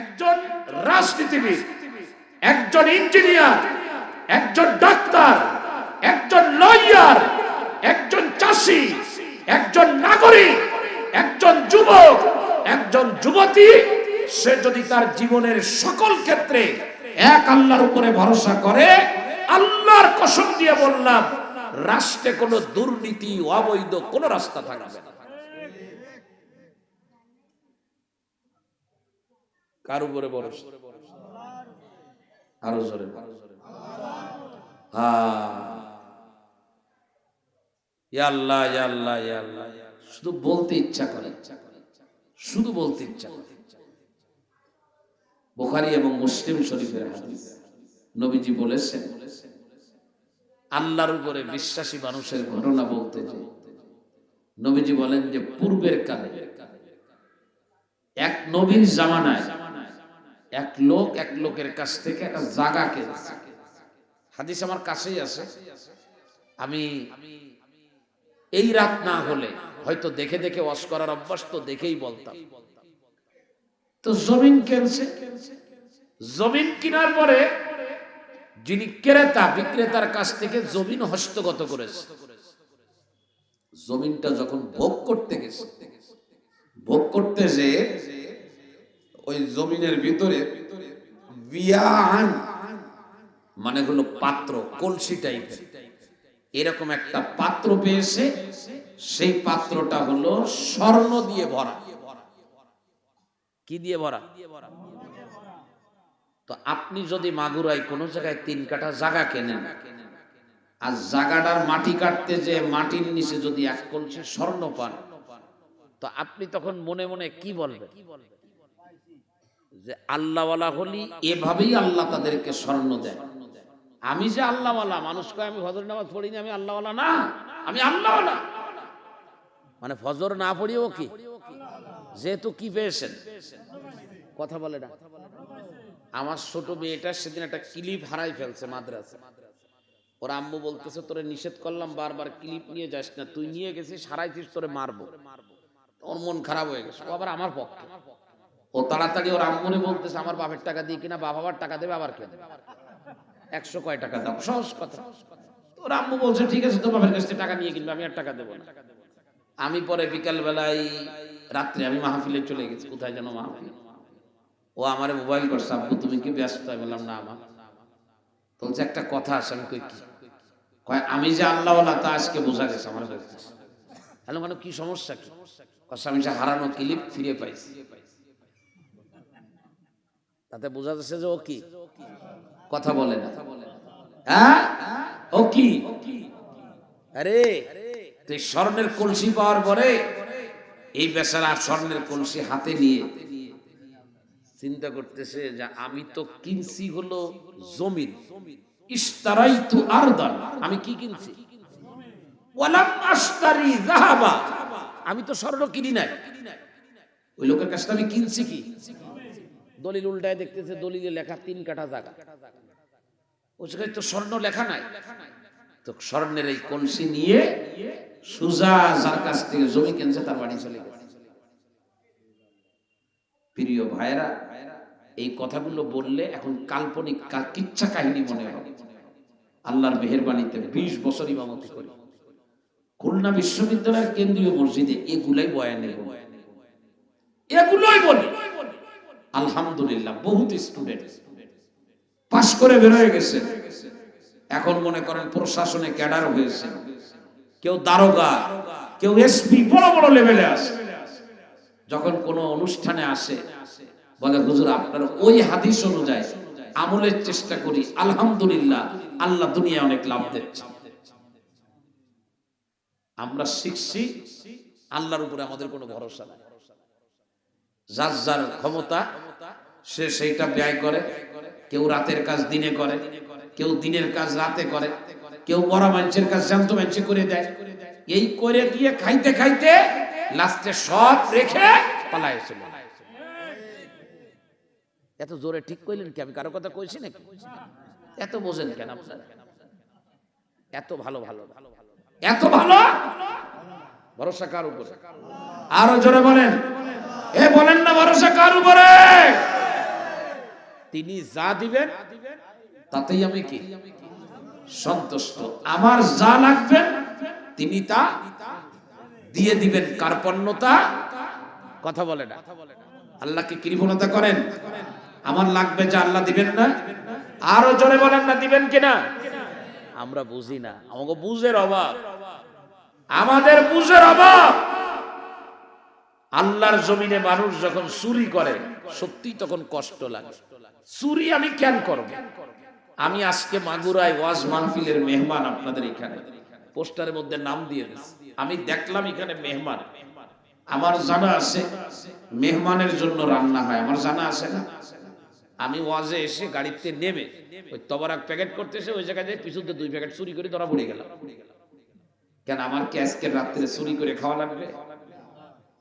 একজন রাজনীতিবিদ, একজন ইঞ্জিনিয়ার, একজন ডাক্তার, একজন লয়ার, একজন চাষি, একজন নাগরিক, একজন যুবক, একজন যুবতী, সে যদি তার জীবনের সকল ক্ষেত্রে এক আল্লাহর উপরে ভরসা করে, আল্লাহর কসম দিয়ে বললাম, রাষ্ট্রে কোনো দুর্নীতি, অবৈধ কোনো রাস্তা থাকবে না। কার উপরে ভরসা? আরও জোরে শুধু বলতে ইচ্ছা করে। শুধু বলতে ইচ্ছা করে। বুখারী এবং মুসলিম শরীফের নবীজি বলেছেন, আল্লাহর উপরে বিশ্বাসী মানুষের ঘটনা বলতে যে, নবীজি বলেন যে, পূর্বের কালে এক নবীর জামানায় এক লোক এক লোকের কাছ থেকে একটা জায়গা কিনছে। হাদিস আমার কাছেই আছে। আমি এই রাত না হলে হয়তো দেখে দেখে ওয়াশ করার অভ্যাস তো দেখেই বলতাম। তো জমিন কিনছে। জমিন কেনার পরে যিনি ক্রেতা, বিক্রেতার কাছ থেকে জমিন হস্তগত করেছে। জমিনটা যখন ভোগ করতে গেছে, ভোগ করতে যে ওই জমিনের ভিতরে মানে হলো পাত্র, কলসি টাইপের। এরকম একটা পাত্র পেয়েছে, সেই পাত্রটা হলো স্বর্ণ দিয়ে ভরা। কি দিয়ে ভরা? তো আপনি যদি মাগুরায় কোনো জায়গায় তিন কাঠা জায়গা কেনেন, আর জায়গাটার মাটি কাটতে যে মাটির নিচে যদি এক কলসি স্বর্ণ পান, তো আপনি তখন মনে মনে কি বলবেন? যে আল্লাহওয়ালা হলি এভাবেই আল্লাহ তাদেরকে স্বর্ণ দেয়। আমি যে আল্লাহওয়ালা মানুষ কয় আমি ফজর নামাজ পড়িনি আমি আল্লাহওয়ালা না আমি আল্লাহওয়ালা। মানে ফজর না পড়িও কি? যেহেতু কি পেয়েছেন? কথা বলে না। আমার ছোট মেয়েটা সেদিন একটা ক্লিপ হারাই ফেলছে মাদ্রাসা। ওর আম্মু বলতেছে তোরে নিষেধ করলাম বারবার ক্লিপ নিয়ে যাস না তুই নিয়ে গেছিস হারাইছিস তোরে মারবো। ওর মন খারাপ হয়ে গেছে। আবার আমার পক্ষে। ও তাড়াতাড়ি ওর আম্মুনে বলতেছে, আমার বাপের টাকা দিয়ে কিনা বাবা আবার টাকা দেবে, আবার কে দেবে। একশো কয় টাকা দাও, সহজ কথা। ওর আম্মু বলছে, ঠিক আছে তো বাপের কাছ থেকে টাকা নিয়ে কিনবে, আমি আর টাকা দেবো না। আমি পরে বিকাল বেলায় রাত্রে আমি মাহফিলে চলে গেছি। কোথায় যেন মাহফিল। ও আমার মোবাইল করছে, আব্বু, তুমি কি ব্যস্ত? আমি বললাম, না আমার বলছে, একটা কথা আছে। আমি কই, কি? কয়, আমি যে আল্লাহওয়ালা, তা আজকে বোঝা গেছে, আমার বলতেছে। হ্যালো মানে কি সমস্যা কি? সে হারানো ক্লিপ ফিরে পাইছি। তাতে বোঝা যাচ্ছে যে ও কি? কথা বলে না। হ্যাঁ? ও কি? আরে তুই স্বর্ণের কলসি পাওয়ার পরে এই বেচারা স্বর্ণের কলসি হাতে নিয়ে চিন্তা করতেছে যে আমি তো কিনছি হলো জমিন। ইস্তারাই তু আরদান। আমি কি কিনছি? ওয়ালাম আস্তারি যাহাবা। আমি তো স্বর্ণ কিনি নাই। ওই লোকের কাছে আমি কিনছি কি? দলিল উল্টায় দেখতেছে দলিলে লেখা তিন কাঠা জায়গা ও জায়গায় তো স্বর্ণ লেখা নাই। তো স্বর্ণের এই কলসি নিয়ে সুজা যার কাছ থেকে জমি কিনছে, তার বাড়ি চলে গেছে। প্রিয় ভাইরা এই কথাগুলো বললে এখন কাল্পনিক কিচ্ছা কাহিনী মনে হবে। আল্লাহর মেহেরবানিতে বিশ বছর ইমামতি করি। খুলনা বিশ্ববিদ্যালয়ের কেন্দ্রীয় মসজিদে এগুলাই বয়ানে এগুলোই বলি। আলহামদুলিল্লাহ, বহুত স্টুডেন্ট পাশ করে বেরোয় গেছে। এখন মনে করেন প্রশাসনে ক্যাডার হয়েছে। কেউ দারোগা, কেউ এসপি বড় বড় লেভেলে আছে। যখন কোনো অনুষ্ঠানে আসে, বলে, হুজুর, আপনার ওই হাদিস অনুযায়ী আমলের চেষ্টা করি, আলহামদুলিল্লাহ, আল্লাহ দুনিয়া অনেক লাভ দিচ্ছে। আমরা শিখছি, আল্লাহর উপরে আমাদের কোনো ভরসা নাই। যার যার ক্ষমতা সে সেইটা ব্যয় করে। কেউ রাতের কাজ দিনে করে, কেউ দিনের কাজ রাতে করে, কেউ বড় মানুষের কাজ জ্যান্ত মানুষে করে দেয়। এই করে দিয়ে খাইতে খাইতে লাস্টে সব রেখে পালায় এত জোরে ঠিক কইলেন কি? আমি কারও কথা কইছি নাকি? এত বোঝেন কেন আপনারা? এত ভালো ভালো। এত ভালো? ভরসা কার উপরে? আরও জোরে বলেন। এ বলেন না ভরসা কার উপরে? তিনি যা দিবেন, তাতেই আমি কি? সন্তুষ্ট। আমার যা লাগবে, তিনি তা দিয়ে দিবেন। কার্পণ্যতা কথা বলে না। আল্লাহকে কৃপণতা করেন? আমার লাগবে যা আল্লাহ দিবেন না। আরও জোরে বলেন না, দিবেন কিনা? আমরা বুঝি না। আমাকে বুঝের অভাব। আমাদের বুঝের অভাব। আল্লাহর জমিনে মানুষ যখন চুরি করে সত্যি তখন কষ্ট লাগে। চুরি আমি কেন করব? আমি আজকে মাগুরায় ওয়াজ মাহফিলের মেহমান আপনাদের এখানে। পোস্টারের মধ্যে নাম দিয়ে দিচ্ছি আমি দেখলাম এখানে মেহমান। আমার জানা আছে, মেহমানের জন্য রান্না হয়। আমার জানা আছে না? আমি ওয়াজে এসে গাড়িতে নেমে ওই তবরাক প্যাকেট করতে এসে ওই জায়গায় যাই পিছুতে দুই প্যাকেট চুরি করে ধরা পড়ে গেলাম। কেন আমার কি আজকে রাত্রে চুরি করে খাওয়া লাগবে?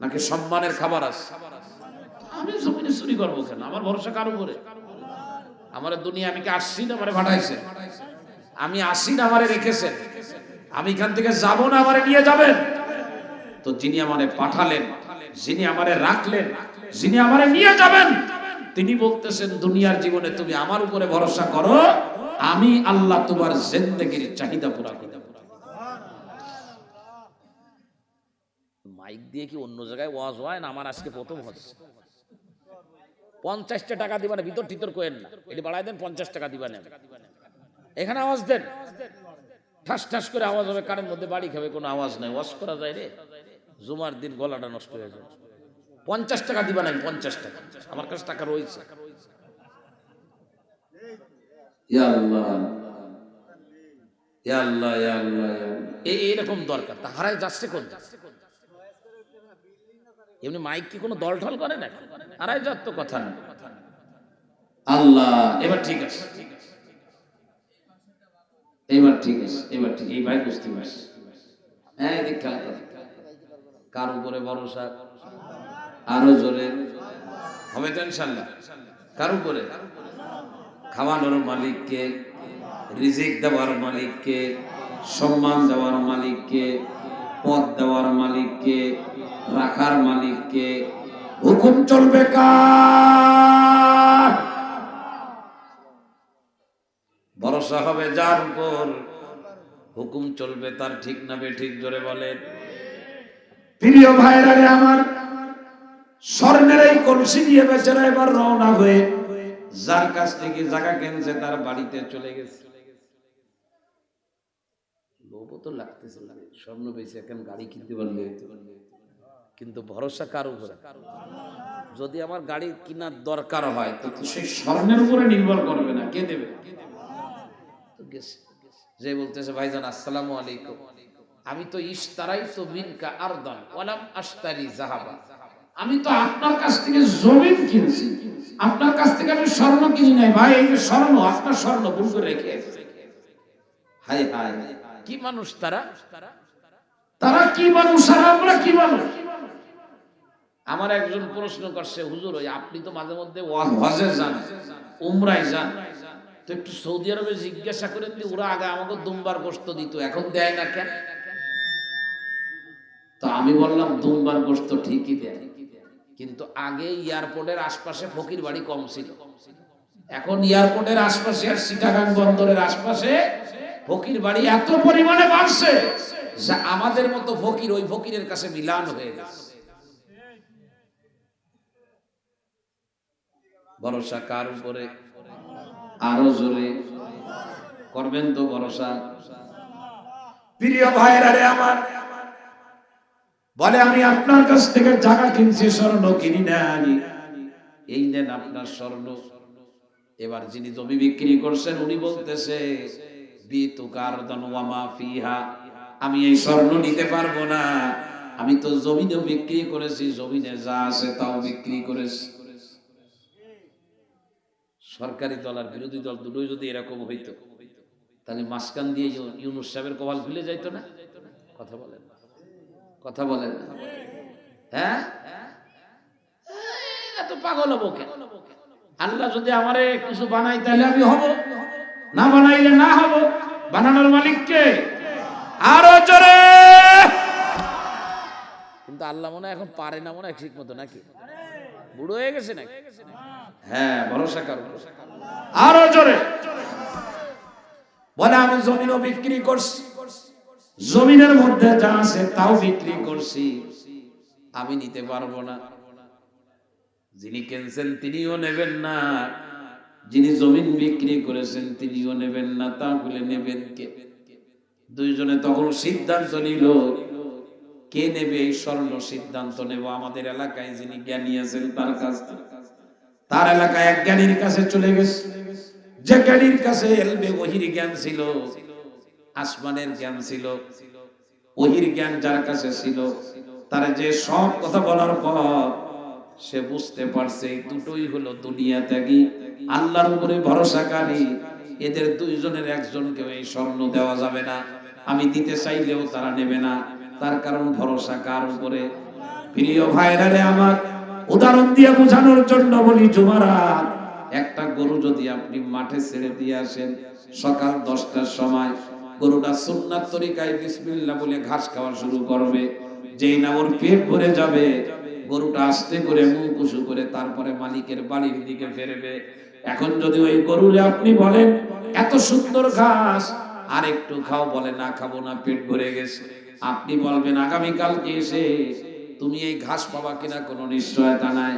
নাকি সম্মানের খাবার আছে? আমি জমিনে চুরি করব কেন? আমার ভরসা কারও উপরে? আমার দুনিয়া আমি কি আসছি না আমারে পাঠাইছে? আমি আসি না আমারে রেখেছেন। আমি এখান থেকে যাব না, আমারে নিয়ে যাবেন। তো যিনি আমারে পাঠালেন, যিনি আমারে রাখলেন, যিনি আমারে নিয়ে যাবেন, তিনি বলতেছেন, দুনিয়ার জীবনে তুমি আমার উপরে ভরসা করো, আমি আল্লাহ তোমার জিন্দেগির চাহিদা পুরা মাইক দিয়ে কি অন্য জায়গায় ওয়াজ হয় না? আমার আজকে প্রথম হচ্ছে। পঞ্চাশটা টাকা দিবা না ভিতর টিতর কোয়েন না। এটি বাড়াই দেন পঞ্চাশ টাকা দিবা না এখানে আওয়াজ দেন। ঠাস ঠাস করে আওয়াজ হবে কানের মধ্যে বাড়ি খাবে কোনো আওয়াজ নাই। ওয়াজ করা যায় রে। জুমার দিন গলাটা নষ্ট হয়ে যায়। পঞ্চাশ টাকা দিবা না পঞ্চাশ টাকা। আমার কাছে টাকা রয়েছে। এরকম দরকার। তা হারায় যাচ্ছে কোন এমনি মাইক কি কোনো দল ঠল করে না হারায় যাওয়ার তো কথা না। আল্লাহ এবার ঠিক আছে। এবার ঠিক আছে এবার ঠিক। এই ভাই বুঝতে পারছি। হ্যাঁ এদিক খেলা করে। কার উপরে ভরসা? আরও জোরে। হবে তো ইনশাল্লাহ কার উপরে? খাওয়ানোর মালিককে রিজিক দেওয়ার মালিককে সম্মান দেওয়ার মালিককে পদ দেওয়ার মালিককে রাখার মালিককে হুকুম চলবে কার? ভরসা হবে যার উপর। হুকুম চলবে তার ঠিক না ঠিক জোরে বলেন। প্রিয় ভাইরা রে আমার, স্বর্ণের এই কলসি দিয়ে বেচারা এবার রওনা হয়ে যার কাছ থেকে জায়গা কিনছে তার বাড়িতে চলে গেছে। লোভও তো লাগতেছে স্বর্ণ বেশি এখন গাড়ি কিনতে পারলে। কিন্তু ভরসা কার উপরে? যদি আমার গাড়ি কেনার দরকার হয় তো সেই স্বর্ণের উপরে নির্ভর করবে না কে দেবে? যে বলতেছে ভাইজান আসসালামু আলাইকুম। আমি তো ইশতারাই তো মিনকা আরদান ওয়ালাম আশতারি জাহাবা আমি তো আপনার কাছ থেকে জমিন কিনছি। আপনার কাছ থেকে আমি স্বর্ণ কিনি নাই। ভাই এই যে স্বর্ণ আপনার স্বর্ণ ভুল করে রেখে হাই হাই কি মানুষ তারা? তারা কি মানুষ? আর আমরা কি মানুষ? আমার একজন প্রশ্ন করছে, হুজুর, ওই আপনি তো মাঝে মধ্যে যান, উমরায় যান। তো একটু সৌদি আরবে জিজ্ঞাসা করেন যে, ওরা আগে আমাকে দুমবার গোস্ত দিত, এখন দেয় না কেন? তো আমি বললাম, দুমবার গোস্ত ঠিকই দেয়। কিন্তু আগে এয়ারপোর্টের আশপাশে ফকির বাড়ি কম ছিল। এখন এয়ারপোর্টের আশপাশে আর সিটাগাং বন্দরের আশপাশে ফকির বাড়ি এত পরিমাণে বাড়ছে আমাদের মতো ফকির ওই ফকিরের কাছে মিলান হয়ে গেছে। ভরসা কার উপরে? আরও জোরে। করবেন তো ভরসা। প্রিয় ভাইরা রে আমার বলে আমি আপনার কাছ থেকে জায়গা কিনছি স্বর্ণ কিনি নাই এই নেন আপনার স্বর্ণ। এবার যিনি জমি বিক্রি করছেন উনি বলতেছে আমি এই স্বর্ণ নিতে পারব না। আমি তো জমিনেও বিক্রি করেছি জমিনে যা আছে তাও বিক্রি করেছি। সরকারি দল আর বিরোধী দল দুটোই যদি এরকম হইতো, তাহলে মাঝখান দিয়ে ইউ- ইউনুস সাহেবের কপাল খুলে যাইতো না? কথা বলেন। কথা বলেন। হ্যাঁ? এত পাগল হব কেন? আল্লাহ যদি আমারে কিছু বানাই, তাহলে আমি হব। না বানাইলে না হব। বানানোর মালিককে আরও জোরে! কিন্তু আল্লাহ মনে এখন পারে না মনে হয় ঠিক মতো, নাকি? বুড়ো হয়ে গেছে নাকি? হ্যাঁ ভরসা করো। আরও জোরে। বলে আমি জমিনও বিক্রি করছি। জমিনের মধ্যে যা আছে তাও বিক্রি করছি। আমি নিতে পারব না। যিনি কিনছেন তিনিও নেবেন না। যিনি জমিন বিক্রি করেছেন তিনিও নেবেন না। তাহলে নেবেন কে? দুইজনে তখন সিদ্ধান্ত নিল কে নেবে এই স্বর্ণ সিদ্ধান্ত নেব? আমাদের এলাকায় যিনি জ্ঞানী আছেন, তার কাছ তার এলাকায় এক জ্ঞানীর কাছে চলে গেছে। যে জ্ঞানীর কাছে এলবে ওহির জ্ঞান ছিল, আসমানের জ্ঞান ছিল। ওহির জ্ঞান যার কাছে ছিল, তার যে সব কথা বলার পর সে বুঝতে পারছে দুটোই হলো দুনিয়া ত্যাগী, আল্লাহর উপরে ভরসাকারী। এদের দুইজনের একজনকে এই স্বর্ণ দেওয়া যাবে না। আমি দিতে চাইলেও তারা নেবে না। তার কারণ ভরসা কার উপরে? প্রিয় ভাইরা রে আমার উদাহরণ দিয়ে বোঝানোর জন্য বলি জুমারা একটা গরু যদি আপনি মাঠে ছেড়ে দিয়ে আসেন, সকাল দশটার সময় গরুটা সুন্নাত তরিকায় বিসমিল্লাহ বলে ঘাস খাওয়া শুরু করবে। যেই না ওর পেট ভরে যাবে, গরুটা আস্তে করে মুখ উঁচু করে তারপরে মালিকের বাড়ির দিকে ফেরবে। এখন যদি ওই গরুরে আপনি বলেন, এত সুন্দর ঘাস আর একটু খাও, বলে না খাব না, পেট ভরে গেছে। আপনি বলবেন আগামীকালকে এসে তুমি এই ঘাস পাবা কিনা কোনো নিশ্চয়তা নাই?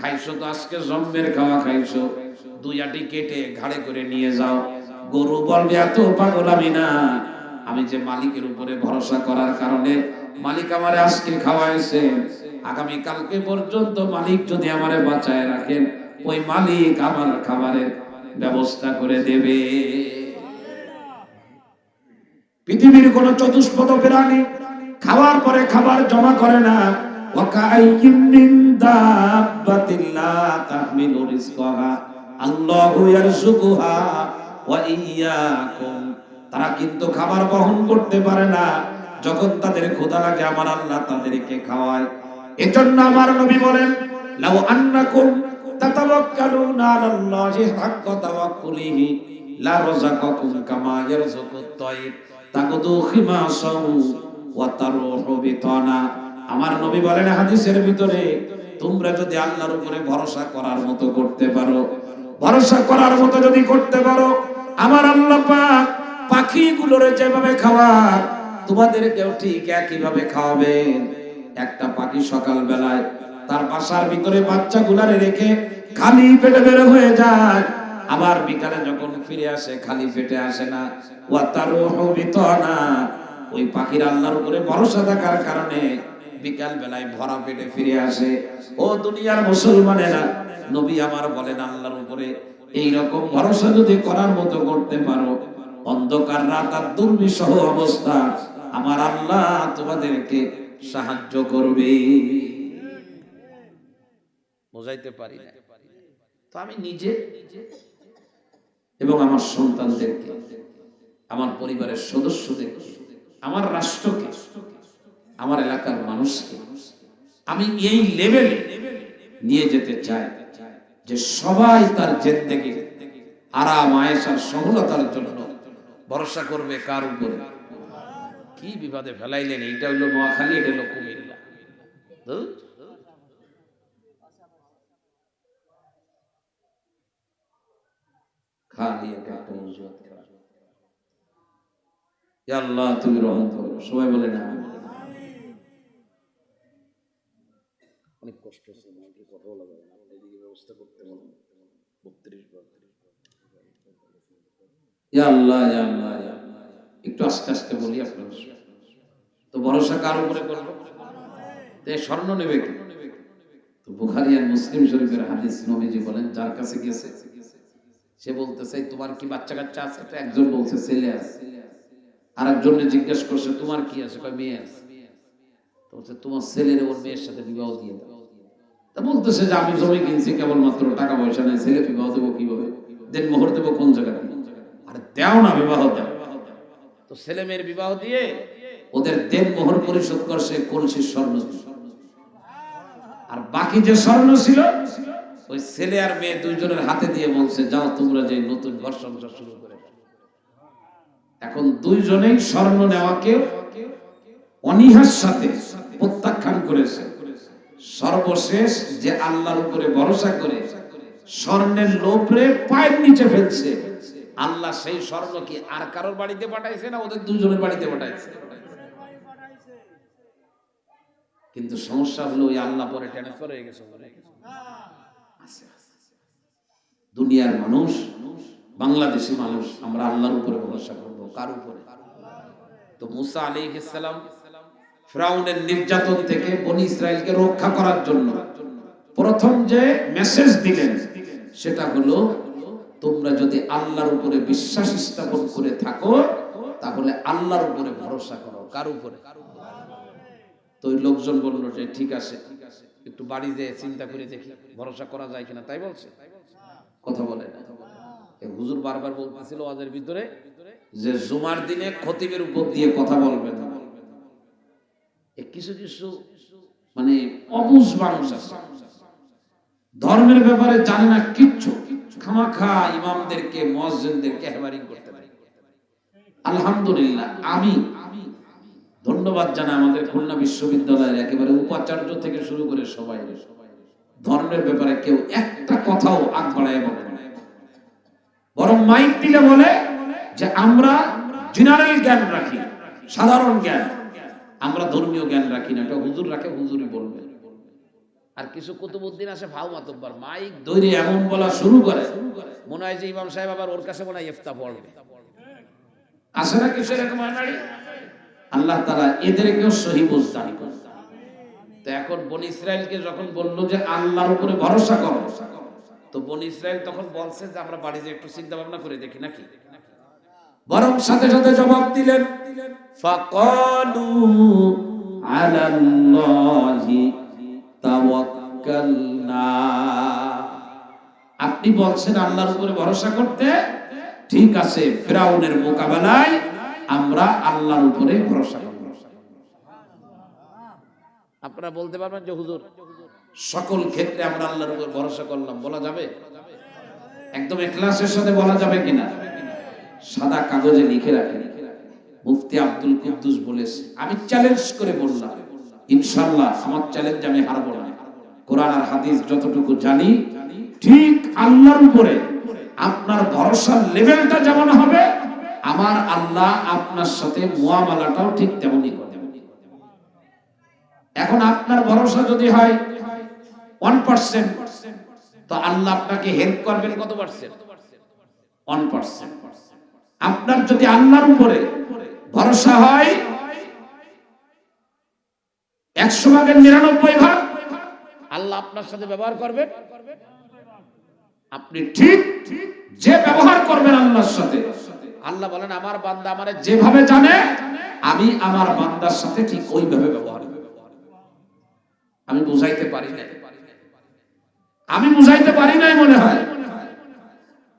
খাইছো তো আজকে জম্মের খাওয়া খাইছো। দুই আটি কেটে ঘাড়ে করে নিয়ে যাও। গরু বলবে, এত পাগল আমি না। আমি যে মালিকের উপরে ভরসা করার কারণে মালিক আমারে আজকে খাওয়াইছে। আগামী কালকে পর্যন্ত মালিক যদি আমারে বাঁচায় রাখেন, ওই মালিক আমার খাবারের ব্যবস্থা করে দেবে। পৃথিবীর কোন চতুষ্পদ প্রাণী খাওয়ার পরে খাবার জমা করে না। তারা কিন্তু খাবার বহন করতে পারে না। যখন তাদের লাগে, আমার আল্লাহ তাদেরকে খাওয়ায়। এজন্য আমার নবী বলেন আমার নবী বলেন হাদিসের ভিতরে, তোমরা যদি আল্লাহর উপরে ভরসা করার মতো করতে পারো, ভরসা করার মতো যদি করতে পারো, আমার আল্লাহ পাক পাখিগুলোরে যেভাবে খাওয়ার, তোমাদেরকেও ঠিক একইভাবে খাওয়াবেন। একটা পাখি সকাল বেলায় তার বাসার ভিতরে বাচ্চাগুলারে রেখে খালি পেটে বের হয়ে যায়। আবার বিকালে যখন ফিরে আসে, খালি পেটে আসে না। ওই পাখির আল্লাহর উপরে ভরসা থাকার কারণে বিকাল বেলায় ভরা পেটে ফিরে আসে। ও দুনিয়ার মুসলমানেরা, নবী আমার বলেন আল্লাহর উপরে এই রকম ভরসা যদি করার মতো করতে পারো, অন্ধকার রাত আর দুর্বিষহ অবস্থা, আমার আল্লাহ তোমাদেরকে সাহায্য করবে। বোঝাইতে পারি না। তো আমি নিজে নিজে এবং আমার সন্তানদেরকে, আমার পরিবারের সদস্যদেরকে, আমার রাষ্ট্রকে, আমার এলাকার মানুষকে, আমি এই লেভেলে নিয়ে যেতে চাই যে সবাই তার জেন্দেগি আরাম আয়েসার সফলতার জন্য ভরসা করবে কার উপরে? কি বিবাদে ফেলাইলেন? এইটা হইল নোয়াখালী এটা হইল কুমিল্লা। খালি একটা। ইয়া আল্লাহ তুমি রহম করো। সবাই বলে না অনেক কষ্ট হচ্ছে আমাকে কথা বলা যাবে না এদিকে ব্যবস্থা করতে বলেন বত্রিশ ইয়া আল্লাহ ইয়া আল্লাহ ইয়া একটু আস্তে আস্তে বলি আপনার তো ভরসা কার উপরে করব? তো স্বর্ণ নেবে তো বুখারি আর মুসলিম শরীফের হাদিস নবীজি বলেন যার কাছে গেছে সে বলতেছে তোমার কি বাচ্চা কাচ্চা আছে একজন বলছে, ছেলে আছে। আর একজনে জিজ্ঞেস করছে, তোমার কি আছে? কয়, মেয়ে আছে। বলছে, তোমার ছেলের ওর মেয়ের সাথে বিবাহ দিয়ে দাও। তা বলতেছে যে, আমি জমি কিনছি, কেবলমাত্র টাকা পয়সা নেই, ছেলে বিবাহ দেবো কীভাবে? দেন মোহর দেবো কোন জায়গায়? আর দেও না, বিবাহ দেও। তো ছেলে মেয়ের বিবাহ দিয়ে ওদের দেন মোহর পরিশোধ করছে কলসির স্বর্ণ। আর বাকি যে স্বর্ণ ছিল ওই ছেলে আর মেয়ে দুইজনের হাতে দিয়ে বলছে, যাও তোমরা যে নতুন ঘর সংসার শুরু করে এখন দুইজনেই স্বর্ণ নেওয়াকে অনীহার সাথে প্রত্যাখ্যান করেছে। সর্বশেষ যে আল্লাহর উপরে ভরসা করে স্বর্ণের লোভরে পায়ের নিচে ফেলছে, আল্লাহ সেই স্বর্ণ কি আর কারোর বাড়িতে পাঠাইছে না, ওদের দুজনের বাড়িতে পাঠাইছে। কিন্তু সমস্যা হলো ওই আল্লাহ পরে ট্রান্সফার হয়ে গেছে। দুনিয়ার মানুষ, বাংলাদেশি মানুষ, আমরা আল্লাহর উপরে ভরসা করব। কার উপরে? তো মুসা আলী ইসলাম ফ্রাউনের নির্যাতন থেকে বনি ইসরায়েলকে রক্ষা করার জন্য প্রথম যে মেসেজ দিলেন, সেটা হলো, তোমরা যদি আল্লাহর উপরে বিশ্বাস স্থাপন করে থাকো, তাহলে আল্লাহর উপরে ভরসা করো। কার উপরে? তো লোকজন বলল যে, ঠিক আছে। একটু বাড়ি যেয়ে চিন্তা করে দেখি, ভরসা করা যায় কিনা, তাই বলছে? কথা বলে না। হুজুর বারবার বলতেছিল ওয়াজের ভিতরে যে জুমার দিনে খতিবের উপর দিয়ে কথা বলবেন এ কিছু কিছু মানে অবুজ মানুষ আছে। ধর্মের ব্যাপারে জানে না কিচ্ছু। খামাখা ইমামদেরকে, মসজিদদেরকে হেবারিং করতে পারে। আলহামদুলিল্লাহ, আমি ধন্যবাদ জানাই আমাদের খুলনা বিশ্ববিদ্যালয়ের একেবারে উপাচার্য থেকে শুরু করে সবাই। ধর্মের ব্যাপারে কেউ একটা কথাও আগ না। বরং মাইক দিলে বলে যে আমরা জেনারেল জ্ঞান রাখি, সাধারণ জ্ঞান। আমরা ধর্মীয় জ্ঞান রাখি না, এটা হুজুর রাখে, হুজুরই বলবে। আর কিছু কুতুবুদ্দিন আসে ভাও মাতব্বার, মাইক ধরে এমন বলা শুরু করে, মনে হয় যে ইমাম সাহেব আবার ওর কাছে মনে হয় ইফতা পড়বে। আসে না কিছু এরকম আল্লাহ তারা এদেরকেও সহি তো এখন বন ইসরায়েলকে যখন বলল যে আল্লাহর উপরে ভরসা করো, তো বন ইসরায়েল তখন বলছে যে আমরা বাড়িতে একটু চিন্তা ভাবনা করে দেখি নাকি? বরং সাথে সাথে জবাব দিলেন, ফাকালু আলাল্লাহি তাওয়াক্কালনা। আপনি বলছেন আল্লাহর উপরে ভরসা করতে? ঠিক আছে, ফেরাউনের মোকাবেলায় আমরা আল্লাহর উপরে ভরসা করব আপনারা বলতে পারবেন যে হুজুর সকল ক্ষেত্রে আমরা আল্লাহর উপর ভরসা করলাম বলা যাবে? একদম এখলাসের সাথে বলা যাবে কিনা? সাদা কাগজে লিখে রাখেন মুফতি আব্দুল কুদ্দুস বলেছে আমি চ্যালেঞ্জ করে বললাম ইনশাল্লাহ আমার চ্যালেঞ্জ আমি হারবো না। কোরআন আর হাদিস যতটুকু জানি ঠিক আল্লাহর উপরে আপনার ভরসার লেভেলটা যেমন হবে আমার আল্লাহ আপনার সাথে মুয়ামালাটাও ঠিক তেমনই করে। এখন আপনার ভরসা যদি হয় ওয়ান পার্সেন্ট তো আল্লাহ আপনাকে হেল্প করবেন কত পার্সেন্ট আপনার যদি আল্লাহর উপরে ভরসা হয়, একশো ভাগের নিরানব্বই ভাগ আল্লাহ আপনার সাথে ব্যবহার করবেন আপনি ঠিক যে ব্যবহার করবেন আল্লাহর সাথে আল্লাহ বলেন, আমার বান্দা আমারে যেভাবে জানে, আমি আমার বান্দার সাথে ঠিক ওইভাবে ব্যবহার। আমি বুঝাইতে পারি নাই আমি বুঝাইতে পারি নাই মনে হয়